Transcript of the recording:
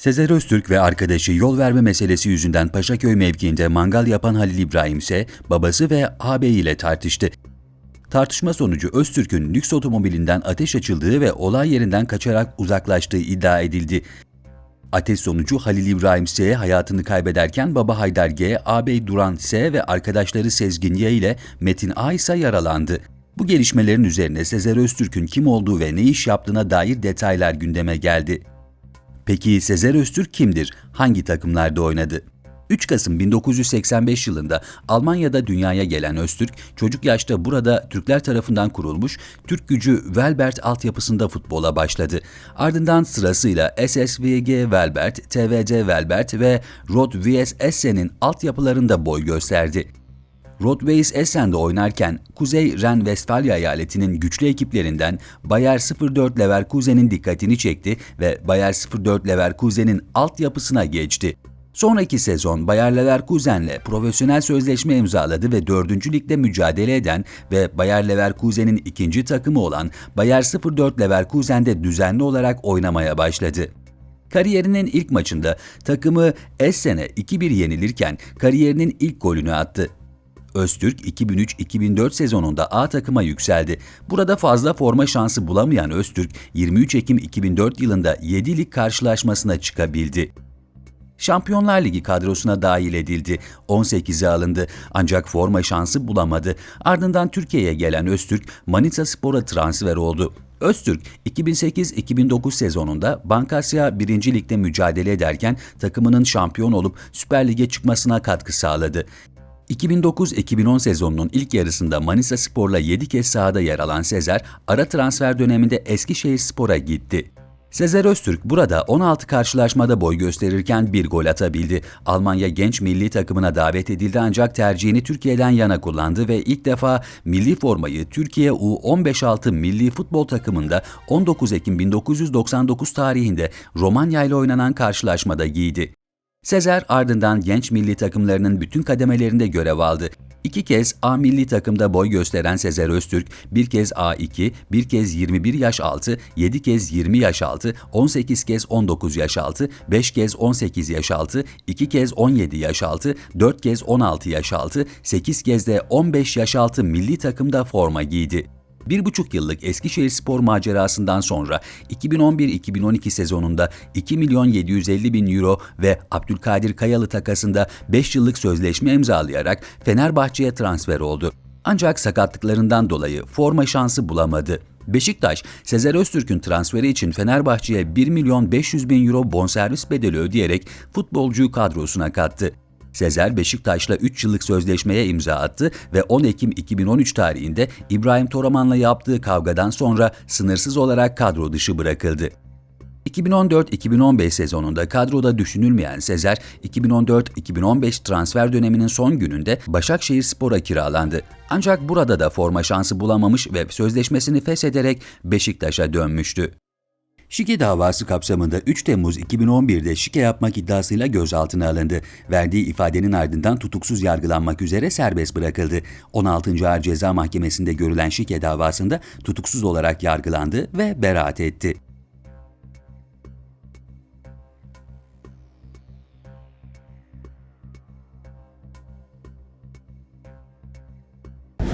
Sezer Öztürk ve arkadaşı yol verme meselesi yüzünden Paşaköy mevkiinde mangal yapan Halil İbrahim ise babası ve ağabey ile tartıştı. Tartışma sonucu Öztürk'ün lüks otomobilinden ateş açıldığı ve olay yerinden kaçarak uzaklaştığı iddia edildi. Ateş sonucu Halil İbrahim S. hayatını kaybederken baba Haydar G, ağabey Duran S. ve arkadaşları Sezgin Y ile Metin A ise yaralandı. Bu gelişmelerin üzerine Sezer Öztürk'ün kim olduğu ve ne iş yaptığına dair detaylar gündeme geldi. Peki Sezer Öztürk kimdir? Hangi takımlarda oynadı? 3 Kasım 1985 yılında Almanya'da dünyaya gelen Öztürk, çocuk yaşta burada Türkler tarafından kurulmuş Türk gücü Velbert altyapısında futbola başladı. Ardından sırasıyla SSVG Velbert, TVC Velbert ve Rot VS Essen'in altyapılarında boy gösterdi. Rotweis Essen'de oynarken Kuzey Ren-Vestfalya eyaletinin güçlü ekiplerinden Bayer 04 Leverkusen'in dikkatini çekti ve Bayer 04 Leverkusen'in altyapısına geçti. Sonraki sezon Bayer Leverkusen'le profesyonel sözleşme imzaladı ve 4. ligde mücadele eden ve Bayer Leverkusen'in ikinci takımı olan Bayer 04 Leverkusen'de düzenli olarak oynamaya başladı. Kariyerinin ilk maçında takımı Essen'e 2-1 yenilirken kariyerinin ilk golünü attı. Öztürk 2003-2004 sezonunda A takıma yükseldi. Burada fazla forma şansı bulamayan Öztürk 23 Ekim 2004 yılında 7 lig karşılaşmasına çıkabildi. Şampiyonlar Ligi kadrosuna dahil edildi. 18'e alındı ancak forma şansı bulamadı. Ardından Türkiye'ye gelen Öztürk Manisa Spor'a transfer oldu. Öztürk 2008-2009 sezonunda Bankasya 1. Lig'de mücadele ederken takımının şampiyon olup Süper Lig'e çıkmasına katkı sağladı. 2009-2010 sezonunun ilk yarısında Manisa Spor'la 7 kez sahada yer alan Sezer, ara transfer döneminde Eskişehir Spor'a gitti. Sezer Öztürk burada 16 karşılaşmada boy gösterirken bir gol atabildi. Almanya genç milli takımına davet edildi ancak tercihini Türkiye'den yana kullandı ve ilk defa milli formayı Türkiye U15-6 milli futbol takımında 19 Ekim 1999 tarihinde Romanya ile oynanan karşılaşmada giydi. Sezer ardından genç milli takımlarının bütün kademelerinde görev aldı. İki kez A milli takımda boy gösteren Sezer Öztürk, bir kez A2, bir kez 21 yaş altı, 7 kez 20 yaş altı, 18 kez 19 yaş altı, 5 kez 18 yaş altı, 2 kez 17 yaş altı, 4 kez 16 yaş altı, 8 kez de 15 yaş altı milli takımda forma giydi. Bir buçuk yıllık Eskişehir spor macerasından sonra 2011-2012 sezonunda 2 milyon 750 bin euro ve Abdülkadir Kayalı takasında 5 yıllık sözleşme imzalayarak Fenerbahçe'ye transfer oldu. Ancak sakatlıklarından dolayı forma şansı bulamadı. Beşiktaş, Sezer Öztürk'ün transferi için Fenerbahçe'ye 1 milyon 500 bin euro bonservis bedeli ödeyerek futbolcuyu kadrosuna kattı. Sezer Beşiktaş'la 3 yıllık sözleşmeye imza attı ve 10 Ekim 2013 tarihinde İbrahim Toraman'la yaptığı kavgadan sonra sınırsız olarak kadro dışı bırakıldı. 2014-2015 sezonunda kadroda düşünülmeyen Sezer, 2014-2015 transfer döneminin son gününde Başakşehir Spor'a kiralandı. Ancak burada da forma şansı bulamamış ve sözleşmesini feshederek Beşiktaş'a dönmüştü. Şike davası kapsamında 3 Temmuz 2011'de şike yapmak iddiasıyla gözaltına alındı. Verdiği ifadenin ardından tutuksuz yargılanmak üzere serbest bırakıldı. 16. Ağır Ceza Mahkemesi'nde görülen şike davasında tutuksuz olarak yargılandı ve beraat etti.